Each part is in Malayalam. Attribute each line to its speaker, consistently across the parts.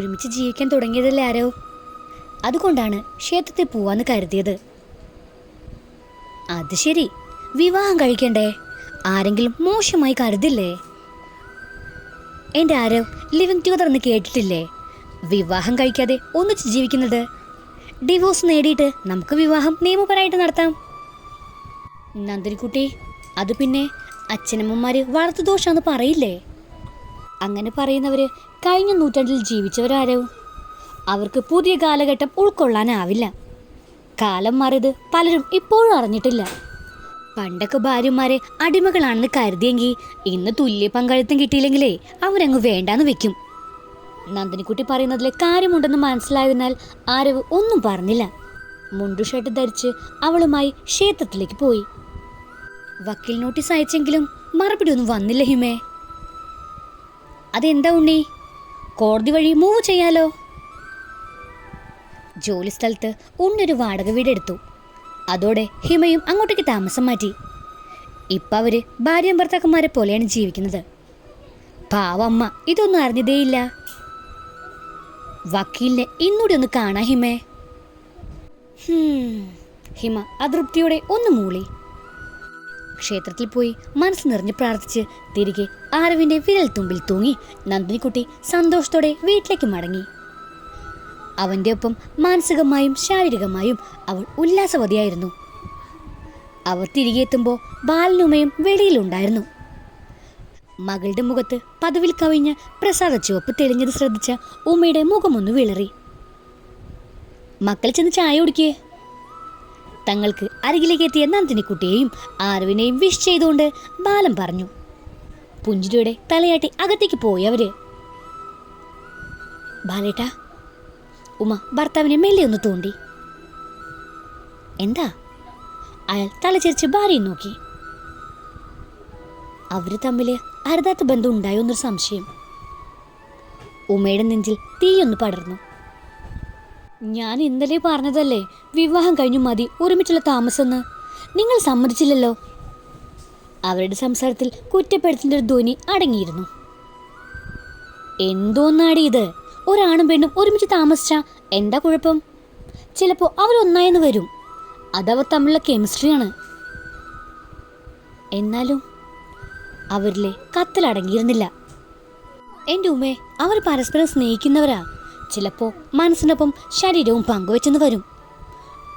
Speaker 1: ഒരുമിച്ച് ജീവിക്കാൻ തുടങ്ങിയതല്ലേ ആരോ? അതുകൊണ്ടാണ് ക്ഷേത്രത്തിൽ പോവാന്ന് കരുതിയത്. അത് ശരി. വിവാഹം കഴിക്കണ്ടേ? ആരെങ്കിലും മോശമായി കരുതില്ലേ? എന്റെ ആരോ ലിവിങ് ടുഗദർ എന്ന് കേട്ടിട്ടില്ലേ? വിവാഹം കഴിക്കാതെ ഒന്നിച്ച് ജീവിക്കുന്നത്? ഡിവോഴ്സ് നേടിയിട്ട് നമുക്ക് വിവാഹം നിയമപരമായിട്ട് നടത്താം. നന്ദിനിക്കുട്ടി അത് പിന്നെ അച്ഛനമ്മമാർ വളർത്തു പറയില്ലേ? അങ്ങനെ പറയുന്നവർ കഴിഞ്ഞ നൂറ്റാണ്ടിൽ ജീവിച്ചവരാരോ? അവർക്ക് പുതിയ കാലഘട്ടം ഉൾക്കൊള്ളാനാവില്ല. കാലം മാറിയത് പലരും ഇപ്പോഴും അറിഞ്ഞിട്ടില്ല. പണ്ടൊക്കെ ഭാര്യമാരെ അടിമകളാണെന്ന് കരുതിയെങ്കിൽ ഇന്ന് തുല്യ പങ്കാളിത്തം കിട്ടിയില്ലെങ്കിലേ അവരങ്ങ് വേണ്ടാന്ന് വെക്കും. നന്ദിനിക്കുട്ടി പറയുന്നതിൽ കാര്യമുണ്ടെന്ന് മനസ്സിലായതിനാൽ ആരവ് ഒന്നും പറഞ്ഞില്ല. മുണ്ടു ഷർട്ട് ധരിച്ച് അവളുമായി ക്ഷേത്രത്തിലേക്ക് പോയി. വക്കീൽ നോട്ടീസ് അയച്ചെങ്കിലും മറുപടി ഒന്നും വന്നില്ല ഹിമേ. അതെന്താ ഉണ്ണി? കോടതി വഴി മൂവ് ചെയ്യാലോ? ജോലി സ്ഥലത്ത് ഉണ്ണൊരു വാടക വീടെടുത്തു അതോടെ ഹിമയും അങ്ങോട്ടേക്ക് താമസം മാറ്റി. ഇപ്പം അവർ ഭാര്യയും ഭർത്താക്കന്മാരെ പോലെയാണ് ജീവിക്കുന്നത്. പാവമ്മ ഇതൊന്നും അറിഞ്ഞതേയില്ല. വക്കീലിനെ ഇന്നൂടെ ഒന്ന് കാണാ ഹിമേ. ഹിമ അതൃപ്തിയോടെ ഒന്ന് മൂളി. ക്ഷേത്രത്തിൽ പോയി മനസ്സ് നിറഞ്ഞ് പ്രാർത്ഥിച്ച് തിരികെ ആരവിന്റെ വിരൽ തുമ്പിൽ തൂങ്ങി നന്ദിനിക്കുട്ടി സന്തോഷത്തോടെ വീട്ടിലേക്ക് മടങ്ങി. അവന്റെ ഒപ്പം മാനസികമായും ശാരീരികമായും അവൾ ഉല്ലാസവതിയായിരുന്നു. അവർ തിരികെ എത്തുമ്പോൾ ബാലനുമയും വെളിയിലുണ്ടായിരുന്നു. മകളുടെ മുഖത്ത് പതിവിൽ കവിഞ്ഞ പ്രസാദ ചുവപ്പ് തെളിഞ്ഞത് ശ്രദ്ധിച്ച ഉമ്മയുടെ മുഖമൊന്ന് വിളറി. മക്കൾ ചെന്ന് ചായ കുടിക്കേ. തങ്ങൾക്ക് അരികിലേക്ക് എത്തിയ നന്ദിനിക്കുട്ടിയെയും ആരവിനെയും വിഷ് ചെയ്തുകൊണ്ട് ബാലൻ പറഞ്ഞു. പുഞ്ചിരിയുടെ തലയാട്ടി അകത്തേക്ക് പോയി അവർ. ബാലേട്ടാ ഉമ ഭർത്താവിനെ മെല്ലെ ഒന്ന് തോണ്ടി. എന്താ? അയാൾ തലചരിച്ച് ഭാര്യയെ നോക്കി. അവർ തമ്മിൽ അരുതാത്ത ബന്ധം ഉണ്ടായോ എന്നൊരു സംശയം. ഉമയുടെ നെഞ്ചിൽ തീയൊന്ന് പടർന്നു. ഞാൻ ഇന്നലെ പറഞ്ഞതല്ലേ? വിവാഹം കഴിഞ്ഞു മതി. ഒരുമിച്ചുള്ള താമസമെന്ന്. നിങ്ങൾ സമ്മതിച്ചില്ലല്ലോ? അവരുടെ സംസാരത്തിൽ കുറ്റപ്പെടുത്തുന്ന ഒരു ധ്വനി അടങ്ങിയിരുന്നു. എന്തോന്നാടി ഇത്? ഒരാണും പെണ്ണും ഒരുമിച്ച് താമസിച്ച എന്താ കുഴപ്പം? ചിലപ്പോൾ അവരൊന്നായെന്ന് വരും. അതവർ തമ്മിലുള്ള കെമിസ്ട്രിയാണ് എന്നാലും അവരിലെ കത്തിലടങ്ങിയിരുന്നില്ല എന്റെ ഉമ്മേ അവർ പരസ്പരം സ്നേഹിക്കുന്നവരാ. ചിലപ്പോൾ മനസ്സിനൊപ്പം ശരീരവും പങ്കുവെച്ചെന്ന് വരും.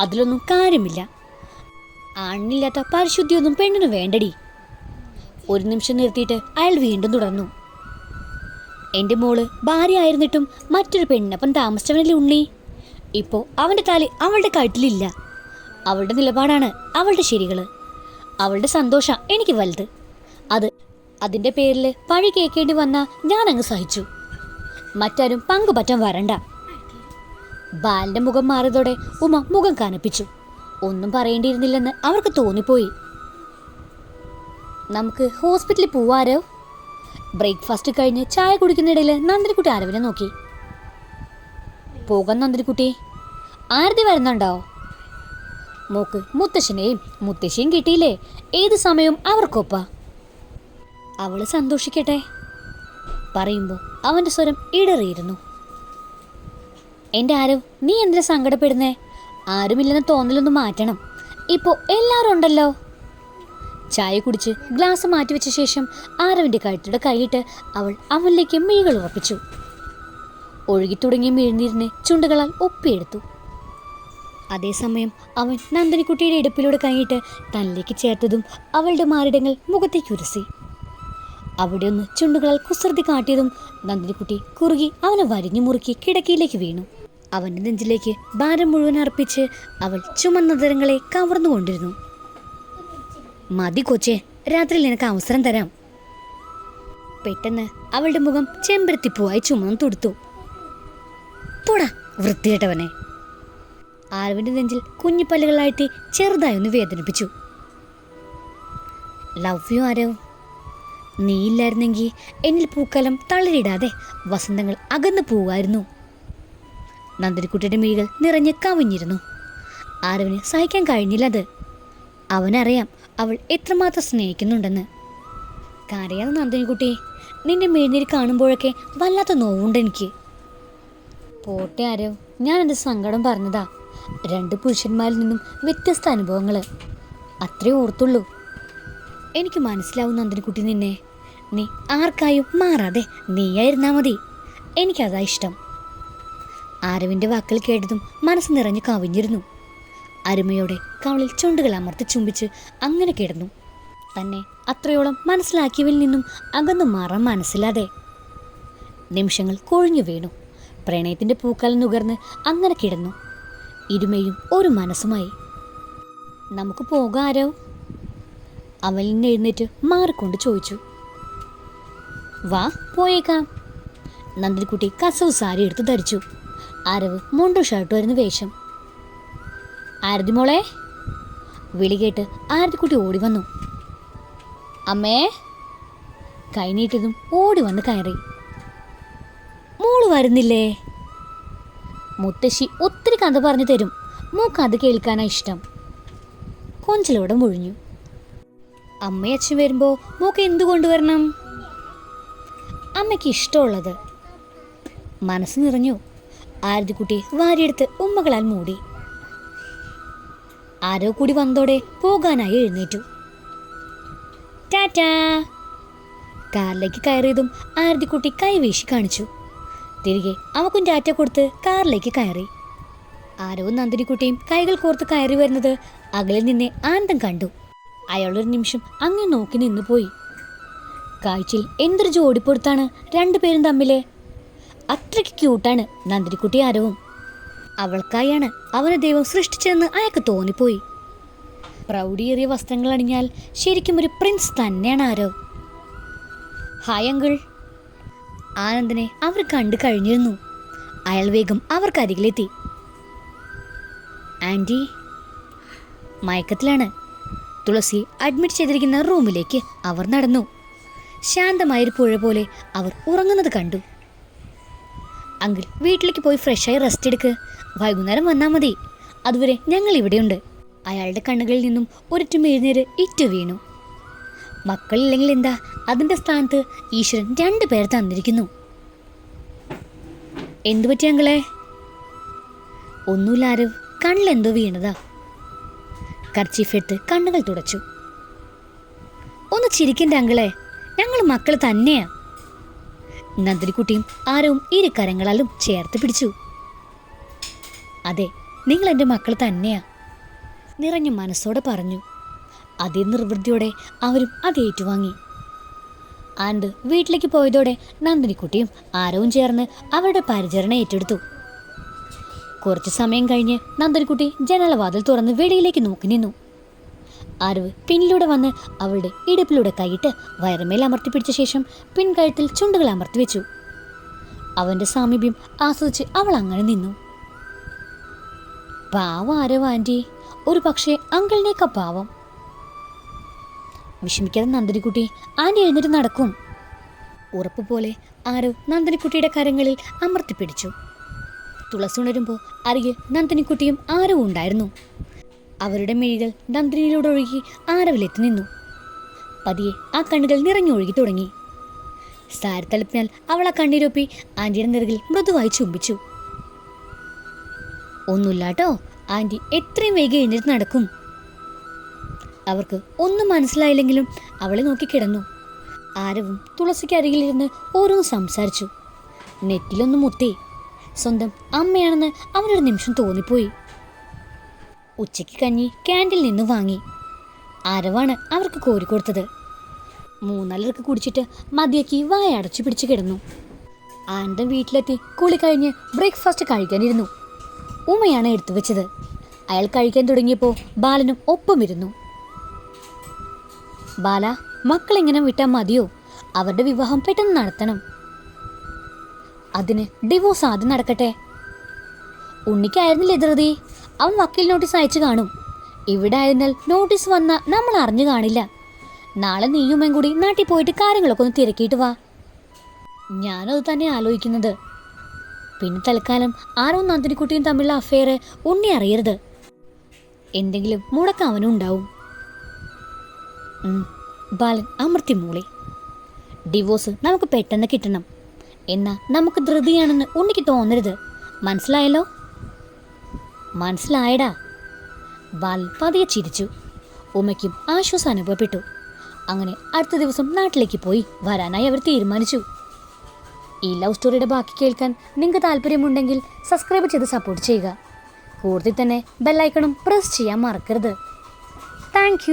Speaker 1: അതിലൊന്നും കാര്യമില്ല. ആണില്ലാത്ത പരിശുദ്ധിയൊന്നും പെണ്ണിന് വേണ്ടടി. ഒരു നിമിഷം നിർത്തിയിട്ട് അയാൾ വീണ്ടും തുടർന്നു. എന്റെ മോൾ ഭാര്യ ആയിരുന്നിട്ടും മറ്റൊരു പെണ്ണിനൊപ്പം താമസിച്ചവനല്ലേ ഉണ്ണി? ഇപ്പോൾ അവന്റെ താലി അവളുടെ കാട്ടിലില്ല അവളുടെ നിലപാടാണ് അവളുടെ ശരികൾ. അവളുടെ സന്തോഷം എനിക്ക് വലുത്. അത് അതിന്റെ പേരിൽ പഴി കേൾക്കേണ്ടി വന്ന ഞാൻ അങ്ങ് സഹിച്ചു. മറ്റാരും പങ്കുപറ്റം വരണ്ട. ബാലിന്റെ മുഖം മാറിയതോടെ ഉമ മുഖം കനപ്പിച്ചു. ഒന്നും പറയേണ്ടിയിരുന്നില്ലെന്ന് അവർക്ക് തോന്നിപ്പോയി. നമുക്ക് ഹോസ്പിറ്റലിൽ പോവാരോ? ബ്രേക്ക്ഫാസ്റ്റ് കഴിഞ്ഞ് ചായ കുടിക്കുന്നിടയിൽ നന്ദിനിക്കുട്ടി ആരവിനെ നോക്കി. പോകാൻ നന്ദിനിക്കുട്ടി. ആരതി വരുന്നുണ്ടോ? മോക്ക് മുത്തശ്ശനെയും മുത്തശ്ശിയും കിട്ടിയില്ലേ? ഏത് സമയവും അവർക്കൊപ്പ. അവൾ സന്തോഷിക്കട്ടെ. പറയുമ്പോൾ അവന്റെ സ്വരം ഇടറിയിരുന്നു. എന്റെ ആരും നീ എന്തിനാ സങ്കടപ്പെടുന്നേ? ആരുമില്ലെന്ന തോന്നലൊന്ന് മാറ്റണം. ഇപ്പോൾ എല്ലാവരും ഉണ്ടല്ലോ. ചായ കുടിച്ച് ഗ്ലാസ് മാറ്റിവെച്ച ശേഷം ആരവിന്റെ കഴുത്തിയുടെ കൈയിട്ട് അവൾ അവനിലേക്ക് മിഴികൾ ഉറപ്പിച്ചു. ഒഴുകിത്തുടങ്ങിയ മിഴുനീരിനെ ചുണ്ടുകളാൽ ഒപ്പിയെടുത്തു. അതേസമയം അവൻ നന്ദനിക്കുട്ടിയുടെ ഇടുപ്പിലൂടെ കൈയിട്ട് തന്നിലേക്ക് ചേർത്തതും അവളുടെ മാറിടങ്ങൾ മുഖത്തേക്ക് ഉരസി. അവിടെ ഒന്ന് ചുണ്ടുകളാൽ കുസൃതി കാട്ടിയതും നന്ദിനിക്കുട്ടി കുറുകി അവനെ വരിഞ്ഞു മുറുക്കി കിടക്കയിലേക്ക് വീണു. അവന്റെ നെഞ്ചിലേക്ക് ഭാരം മുഴുവൻ അർപ്പിച്ച് അവൾ ചുമന്ന നിറങ്ങളെ കവർന്നുകൊണ്ടിരുന്നു മതി കൊച്ചേ രാത്രി നിനക്ക് അവസരം തരാം. പെട്ടെന്ന് അവളുടെ മുഖം ചെമ്പരത്തിപ്പൂവായി ചുമന്ന് തുടുത്തു. പോടാ വൃത്തികെട്ടവനെ. ആൽവിന്റെ നെഞ്ചിൽ കുഞ്ഞിപ്പല്ലുകളായിട്ട് ചെറുതായി ഒന്ന് വേദനിപ്പിച്ചു. ലവ് യു ആരോ നീയില്ലായിരുന്നെങ്കിൽ എന്നിൽ പൂക്കാലം തളരിടാതെ വസന്തങ്ങൾ അകന്നു പോവായിരുന്നു നന്ദരിക്കുട്ടിയുടെ മിഴികൾ നിറഞ്ഞ് കവിഞ്ഞിരുന്നു. ആരവിന് സഹിക്കാൻ കഴിഞ്ഞില്ല അത് അവനറിയാം അവൾ എത്രമാത്രം സ്നേഹിക്കുന്നുണ്ടെന്ന്. കരയാതെ നന്ദിനിക്കുട്ടി നിന്റെ മേഴ്നീര് കാണുമ്പോഴൊക്കെ വല്ലാത്ത നോവുണ്ട് എനിക്ക്. പോട്ടെ ആരോ ഞാൻ എന്റെ സങ്കടം പറഞ്ഞതാ. രണ്ട് പുരുഷന്മാരിൽ നിന്നും വ്യത്യസ്ത അനുഭവങ്ങൾ അത്രേ ഓർത്തുള്ളൂ. എനിക്ക് മനസ്സിലാവും നന്ദനക്കുട്ടി നിന്നെ. നീ ആർക്കായും മാറാതെ നീയായിരുന്നാ മതി. എനിക്കതാ ഇഷ്ടം. ആരവിന്റെ വാക്കുകൾ കേട്ടതും മനസ്സ് നിറഞ്ഞ് കവിഞ്ഞിരുന്നു. അരുമയോടെ കവളിൽ ചുണ്ടുകൾ അമർത്തി ചുംബിച്ച് അങ്ങനെ കിടന്നു. തന്നെ അത്രയോളം മനസ്സിലാക്കിയവരിൽ നിന്നും അകന്നു മാറാൻ മനസ്സിലാതെ നിമിഷങ്ങൾ കൊഴിഞ്ഞു വീണു. പ്രണയത്തിന്റെ പൂക്കാലം നുകർന്ന് അങ്ങനെ കിടന്നു. ഇരുമയും ഒരു മനസ്സുമായി. നമുക്ക് പോകാരോ അവൽ നിന്ന് എഴുന്നേറ്റ് മാറിക്കൊണ്ട് ചോദിച്ചു. വാ പോയേക്കാം. നന്ദിനിക്കുട്ടി കസവ് സാരി എടുത്ത് ധരിച്ചു. അരവ് മുണ്ടു ഷർട്ട് വരുന്ന വേഷം. ആരതി മോളെ? വിളി കേട്ട് ആരതിക്കുട്ടി ഓടി വന്നു. അമ്മേ? കൈനീട്ടതും ഓടി വന്ന് കയറി. മോൾ വരുന്നില്ലേ? മുത്തശ്ശി ഒത്തിരി കഥ പറഞ്ഞു തരും. മൂക്ക് അത് കേൾക്കാനാ ഇഷ്ടം. കൊഞ്ചലോടെ മുഴിഞ്ഞു. അമ്മയും വരുമ്പോൾ മോക്ക് എന്തു കൊണ്ടുവരണം? അമ്മയ്ക്ക് ഇഷ്ടമുള്ളത്. മനസ്സ് നിറഞ്ഞു. ആരതിക്കുട്ടി വാരിയെടുത്ത് ഉമ്മകളാൽ മൂടി. ആരോ കൂടി വന്നതോടെ പോകാനായി എഴുന്നേറ്റു. ടാറ്റാ! കാറിലേക്ക് കയറിയതും ആരതിക്കുട്ടി കൈവീശി കാണിച്ചു. തിരികെ അവക്കും ടാറ്റ കൊടുത്ത് കാറിലേക്ക് കയറി. ആരോ നന്ദിനിക്കുട്ടിയും കൈകൾ കോർത്ത് കയറി വരുന്നത് അകലിൽ നിന്ന് ആനന്ദം കണ്ടു. അയാളൊരു നിമിഷം അങ്ങനെ നോക്കി നിന്നു പോയി. കാഴ്ചയിൽ എന്തൊരു ജോഡിപ്പൊടുത്താണ് രണ്ടുപേരും തമ്മിലെ. അത്രയ്ക്ക് ക്യൂട്ടാണ് നന്ദിനിക്കുട്ടി ആരവും. അവൾക്കായാണ് അവനെ ദൈവം സൃഷ്ടിച്ചതെന്ന് അയാൾക്ക് തോന്നിപ്പോയി. പ്രൗഢിയേറിയ വസ്ത്രങ്ങൾ അണിഞ്ഞാൽ ശരിക്കും ഒരു പ്രിൻസ് തന്നെയാണ് ആരോ. Hi uncle. ആനന്ദിനെ അവർ കണ്ടു കഴിഞ്ഞിരുന്നു. അയാൾ വേഗം അവർക്കരികിലെത്തി ആന്റി മയക്കത്തിലാണ്. തുളസി അഡ്മിറ്റ് ചെയ്തിരിക്കുന്ന റൂമിലേക്ക് അവർ നടന്നു. ശാന്തമായൊരു പുഴ പോലെ അവർ ഉറങ്ങുന്നത് കണ്ടു. അങ്കിൾ വീട്ടിലേക്ക് പോയി ഫ്രഷായി റെസ്റ്റ് എടുക്ക്. വൈകുന്നേരം വന്നാൽ മതി. അതുവരെ ഞങ്ങൾ ഇവിടെയുണ്ട്. അയാളുടെ കണ്ണുകളിൽ നിന്നും ഒരിറ്റും എഴുന്നേര് ഇറ്റു വീണു. മക്കളില്ലെങ്കിൽ എന്താ? അതിന്റെ സ്ഥാനത്ത് ഈശ്വരൻ രണ്ടു പേർ തന്നിരിക്കുന്നു. എന്തു പറ്റി ഒന്നുമില്ല ആരവ് കണ്ണിലെന്തോ വീണതാ. കർച്ചീഫ് എടുത്ത് കണ്ണുകൾ തുടച്ചു. ഒന്ന് ചിരിക്കണ്ട അങ്കിളെ ഞങ്ങൾ മക്കൾ തന്നെയാ. നന്ദിനിക്കുട്ടിയും ആരവും ഇരു കരങ്ങളാലും ചേർത്ത് പിടിച്ചു. അതെ നിങ്ങൾ എന്റെ മക്കൾ തന്നെയാ നിറഞ്ഞ മനസ്സോടെ പറഞ്ഞു. അതേ നിർവൃത്തിയോടെ അവരും അത് ഏറ്റുവാങ്ങി. ആൻഡ് വീട്ടിലേക്ക് പോയതോടെ നന്ദിനിക്കുട്ടിയും ആരവും ചേർന്ന് അവരുടെ പരിചരണം ഏറ്റെടുത്തു. കുറച്ചു സമയം കഴിഞ്ഞ് നന്ദൻകുട്ടി ജനലവാതിൽ തുറന്ന് വെളിയിലേക്ക് നോക്കി നിന്നു. അറിവ് പിന്നിലൂടെ വന്ന് അവളുടെ ഇടുപ്പിലൂടെ കൈയിട്ട് വയറുമേൽ അമർത്തി പിടിച്ച ശേഷം പിൻകഴുത്തിൽ ചുണ്ടുകൾ അമർത്തി വെച്ചു. അവന്റെ സാമീപ്യം ആസ്വദിച്ച് അവൾ അങ്ങനെ നിന്നു. പാവം ആരവ് ആന്റി ഒരു പക്ഷേ അങ്കിളിനേക്കാ പാവം. വിഷമിക്കാതെ നന്ദിനിക്കുട്ടി ആന്റി എഴുന്നേറ്റ് നടക്കും. ഉറപ്പ് പോലെ ആരോ നന്ദിനിക്കുട്ടിയുടെ കരങ്ങളിൽ അമർത്തി പിടിച്ചു തുളസി ഉണരുമ്പോൾ അരികിൽ നന്ദിനിക്കുട്ടിയും ആരവും ഉണ്ടായിരുന്നു. അവരുടെ മിഴികൾ നന്ദിനിയിലൂടെ ഒഴുകി ആരവിലെത്തി നിന്നു. പതിയെ ആ കണ്ണുകൾ നിറഞ്ഞൊഴുകി തുടങ്ങി. സാരത്തലപ്പിനാൽ അവൾ ആ കണ്ണീരൊപ്പി ആന്റിയുടെ നിറകിൽ മൃദുവായി ചുംബിച്ചു. ഒന്നുമില്ലാട്ടോ ആന്റി എത്രയും വേഗം എഴുന്നേറ്റ് നടക്കും. അവർക്ക് ഒന്നും മനസ്സിലായില്ലെങ്കിലും അവളെ നോക്കി കിടന്നു. ആരവും തുളസിക്ക് അരികിലിരുന്ന് ഓരോന്ന് സംസാരിച്ചു. നെറ്റിലൊന്നും മുത്തി സ്വന്തം അമ്മയാണെന്ന് അവനൊരു നിമിഷം തോന്നിപ്പോയി. ഉച്ചയ്ക്ക് കഞ്ഞി കാൻഡിൽ നിന്ന് വാങ്ങി. ആരവാണ് അവർക്ക് കോരിക്കൊടുത്തത് മൂന്നാലർക്ക് കുടിച്ചിട്ട് മതിയാക്കി വായ അടച്ചു പിടിച്ച് കിടന്നു. ആനന്ദൻ വീട്ടിലെത്തി കുളി കഴിഞ്ഞ് ബ്രേക്ക്ഫാസ്റ്റ് കഴിക്കാനിരുന്നു. ഉമ്മയാണ് എടുത്തു വെച്ചത്. അയാൾ കഴിക്കാൻ തുടങ്ങിയപ്പോൾ ബാലനും ഒപ്പമിരുന്നു. ബാല മക്കളെങ്ങനെ വിട്ടാൽ മതിയോ? അവരുടെ വിവാഹം പെട്ടെന്ന് നടത്തണം. അതിന് ഡിവോഴ്സ് ആദ്യം നടക്കട്ടെ. ഉണ്ണിക്കായിരുന്നില്ല എതിർതി അവൻ വക്കീൽ നോട്ടീസ് അയച്ചു കാണും. ഇവിടെ ആയിരുന്നാൽ നോട്ടീസ് വന്ന നമ്മൾ അറിഞ്ഞു കാണില്ല. നാളെ നീയുമ്മയും കൂടി നാട്ടിൽ പോയിട്ട് കാര്യങ്ങളൊക്കെ ഒന്ന് തിരക്കിയിട്ട് വാ. ഞാനത് തന്നെ ആലോചിക്കുന്നത്. പിന്നെ തൽക്കാലം ആരോ നന്ദിനിക്കുട്ടിയും തമ്മിലുള്ള അഫെയർ ഉണ്ണി അറിയരുത്. എന്തെങ്കിലും മുടക്കം അവനും ഉണ്ടാവും. ബാലൻ അമൃത്തി മൂളി. ഡിവോഴ്സ് നമുക്ക് പെട്ടെന്ന് കിട്ടണം. എന്നാ നമുക്ക് ധൃതിയാണെന്ന് ഉണ്ണിക്ക് തോന്നരുത്. മനസ്സിലായല്ലോ? മനസ്സിലായടാ. ബാൽ ചിരിച്ചു. ഉമ്മയ്ക്കും ആശ്വാസം അനുഭവപ്പെട്ടു. അങ്ങനെ അടുത്ത ദിവസം നാട്ടിലേക്ക് പോയി വരാനായി അവർ തീരുമാനിച്ചു. ഈ ലവ് സ്റ്റോറിയുടെ ബാക്കി കേൾക്കാൻ നിങ്ങൾക്ക് താല്പര്യമുണ്ടെങ്കിൽ സബ്സ്ക്രൈബ് ചെയ്ത് സപ്പോർട്ട് ചെയ്യുക. കൂടുതൽ തന്നെ ബെല്ലൈക്കണും പ്രസ് ചെയ്യാൻ മറക്കരുത്. താങ്ക്